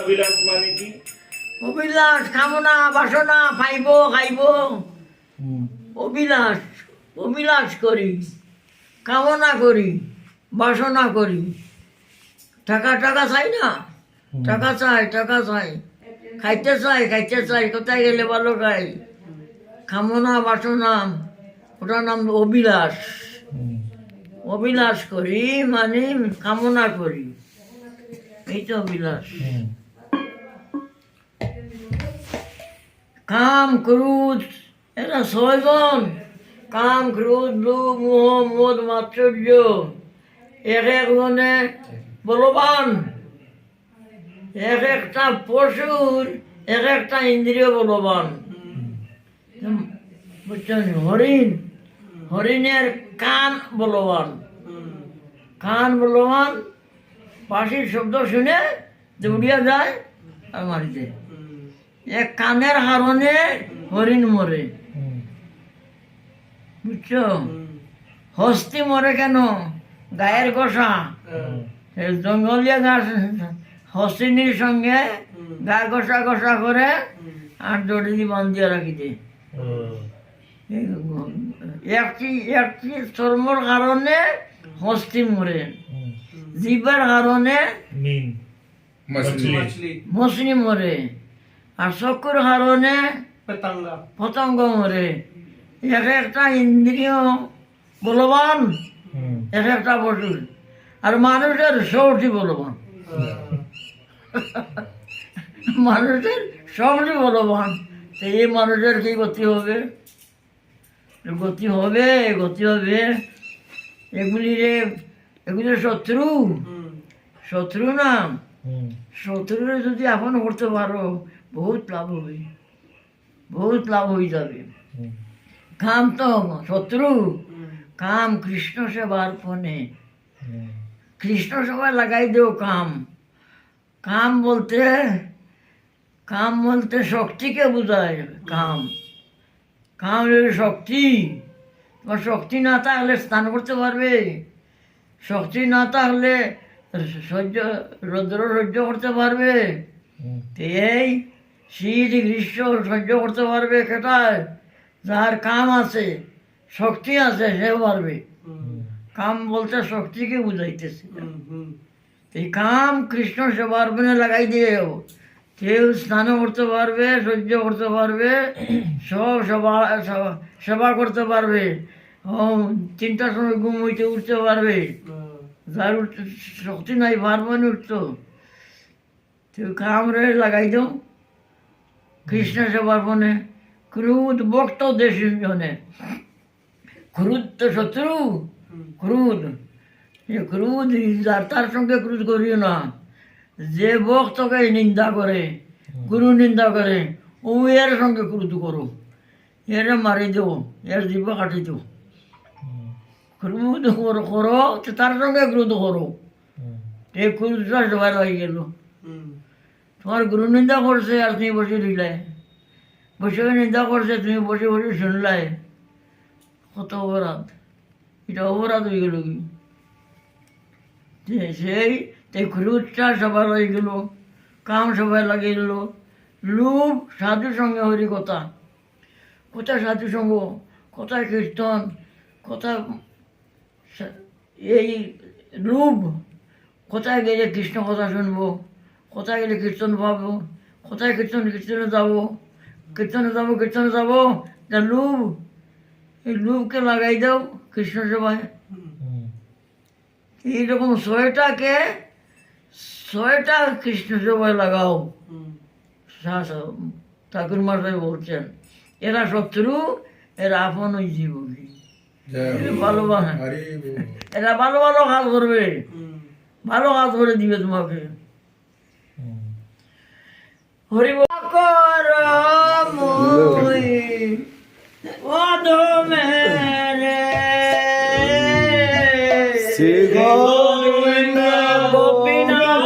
অভিলাষ মানে কি? অভিলাষ কামনা বাসনা পাইব খাইব অভিলাষ অভিলাষ করি কামনা করি বাসনা করি। টাকা টাকা চাই না? টাকা চাই টাকা চাই। খাইতে চাই খাইতে চাই কোথায় গেলে ভালো খাই? কামনা বাসনা ওটার নাম অভিলাষ। অভিলাষ করি মানে কামনা করি। এই তো অভিলাষ। কাম ক্রোধ এরা ছয়জন। কাম ক্রোধ লোভ মোহ মদ মাৎসর্য এক একজনে বলবান। এক একটা পশুর এক একটা ইন্দ্রিয় বলবান। বুঝছেন? হরিণ। হরিণের কান বলবান। কান বলবান পাশির শব্দ শুনে দৌড়িয়া যায় আর মারি এ কানের হারণে হরিণ মরে। বুঝছ? হস্তি মরে কেন? গায়ের গোসা জঙ্গলিয়া গাছ হস্তিনির সঙ্গে গা গোসা গোসা করে আর জড়ি বান্ধি রাখি দেয় একটি একটি চর্মর কারণে হস্তি মরে। জিবার কারণে মছলি মরে। আর শকুর হারণে পতঙ্গ। মরে। এক একটা ইন্দ্রিয় বলবান এক একটা বটুল আর মানুষের সৌটি বলবান। মানুষের সবটি বলবান। এই মানুষের কি গতি হবে? গতি হবে গতি হবে। এগুলি রে এগুলি শত্রু। শত্রু না। শত্রুরে যদি আপন করতে পারো বহুত লাভ হবে বহুত লাভ হয়ে যাবে। কাম তো শত্রু। কাম কৃষ্ণ সেবার ফোনে। কৃষ্ণ সেবা লাগাই দেও কাম। কাম বলতে কাম বলতে শক্তিকে বোঝায় কাম। কাম শক্তি। তোমার শক্তি না থাকলে স্নান করতে পারবে। শক্তি না থাকলে সহ্য রৌদ্র সহ্য করতে পারবে। এই শীত, গ্রীষ্ম, সহ্য করতে পারবে কেটায় যার কাম আছে, শক্তি আছে সে পারবে। কাম বলতে শক্তিকে বুঝাইতেছে। এই কাম কৃষ্ণ সেবার মনে লাগাই দিয়ে দিয়েও কেউ স্নান করতে পারবে, সহ্য করতে পারবে, সব সেবা, সেবা- করতে পারবে। তিনটার সময় ঘুম হইতে উঠতে পারবে। যার শক্তি নাই পারবে না উঠতো। কাম রে লাগাই দাও। কৃষ্ণ সেবার মনে ক্রুদ বক্ত দেশ জনে। ক্রুদ তো শত্রু ক্রুদ। ক্রুদ তার সঙ্গে ক্রুদ করিও না। যে ভক্তকে নিন্দা করে গুরু নিন্দা করে ও এর সঙ্গে ক্রুদ করো। এর মারি দেও এর জীব কাটি দেও ক্রুদ করো তার সঙ্গে ক্রুদ করো। এই ক্রুদটা সবার হয়ে গেল। তোমার গুরু নিন্দা করছে আর তুমি বসে রইলে। বসে নিন্দা করছে, তুমি বসে বসে শুনলাই কত অপরাধ। এটা অপরাধ হয়ে গেল কি? সেই তাই ক্রুদটা সবার হয়ে গেল, কাম সবাই লাগিয়ে গেল লোভ, সাধু সঙ্গে হরি কথা। কোথায় সাধু সঙ্গ কোথায় কীর্তন কোথায় এই লোভ। কোথায় গেলে কৃষ্ণ কথা শুনব? কোথায় গেলে কীর্তন পাবো? কোথায় কীর্তন কীর্তনে যাব? কীর্তনে যাব কীর্তনে যাব? যা লোভ এই লোভকে লাগাই দাও কৃষ্ণ সেবায়। এইরকম ছয়টাকে ছয়টা কৃষ্ণ সেবায় লাগাও। শা- ঠাকুর মশাই বলছেন এরা শত্রু এরা আপন ওই জীবনী ভালো ভালো এরা ভালো ভালো কাজ করবে। ভালো কাজ করে দিবে তোমাকে। হরিব কর মই অধমে রে গোবিন্দ গোপীনাথ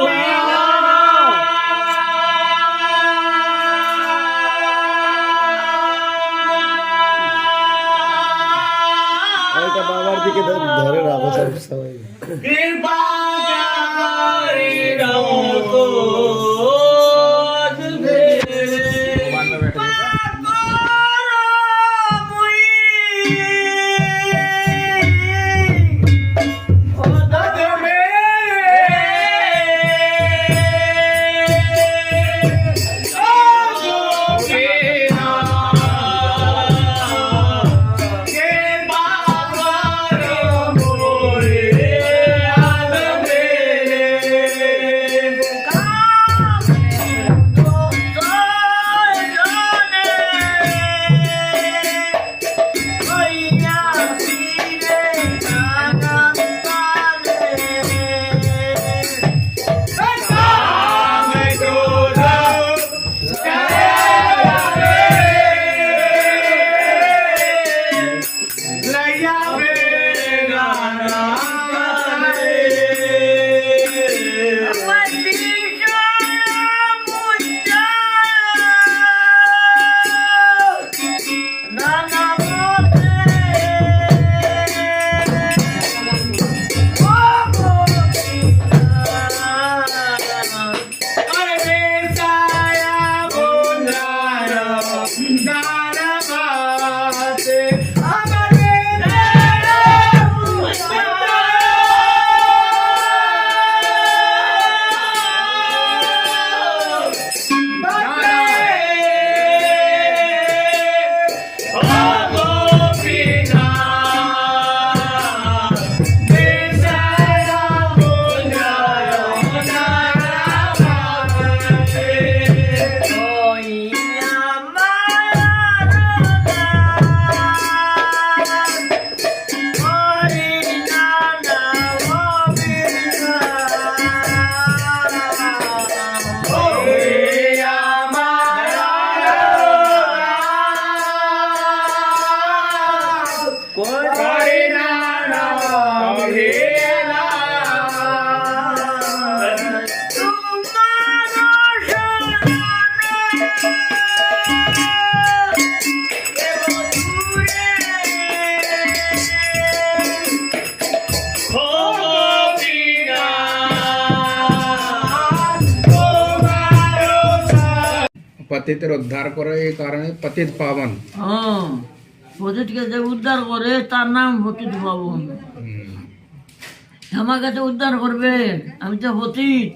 এটা বাবার দিকে ধরে রাখো সবাই। কৃপা পতিতের উদ্ধার করে এই কারণে পতিত পাবন পতিতকে যে উদ্ধার করে তার নাম পতিত পাবন। আমাকে তো উদ্ধার করবে আমি তো পতিত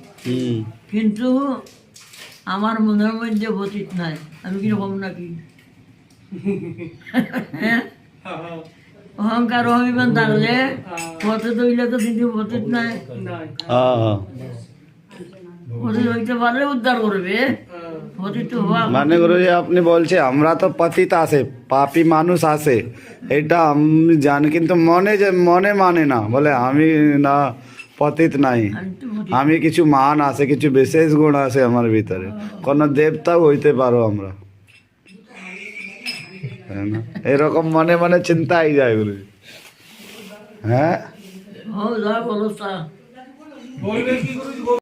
কিন্তু আমার মনের মধ্যে পতিত নাই আমি কীরকম নাকি অহংকার অভিমান থাকলে পতিত হইলে তো কিন্তু পতিত নাই। পতিত হইতে পারলে উদ্ধার করবে মানে গুরুজি আপনি বলছে আমরা তো পতিত আছে পাপি মানুষ আছে। এটা আমি জানি কিন্তু মনে যে মনে মানে না। বলে আমি না পতিত নাই। আমি কিছু মান আছে কিছু বিশেষ গুণ আছে আমার ভিতরে। কোন দেবতাও হইতে পারো আমরা। এরকম মনে মনে চিন্তাই যায় গুরুজি। হ্যাঁ?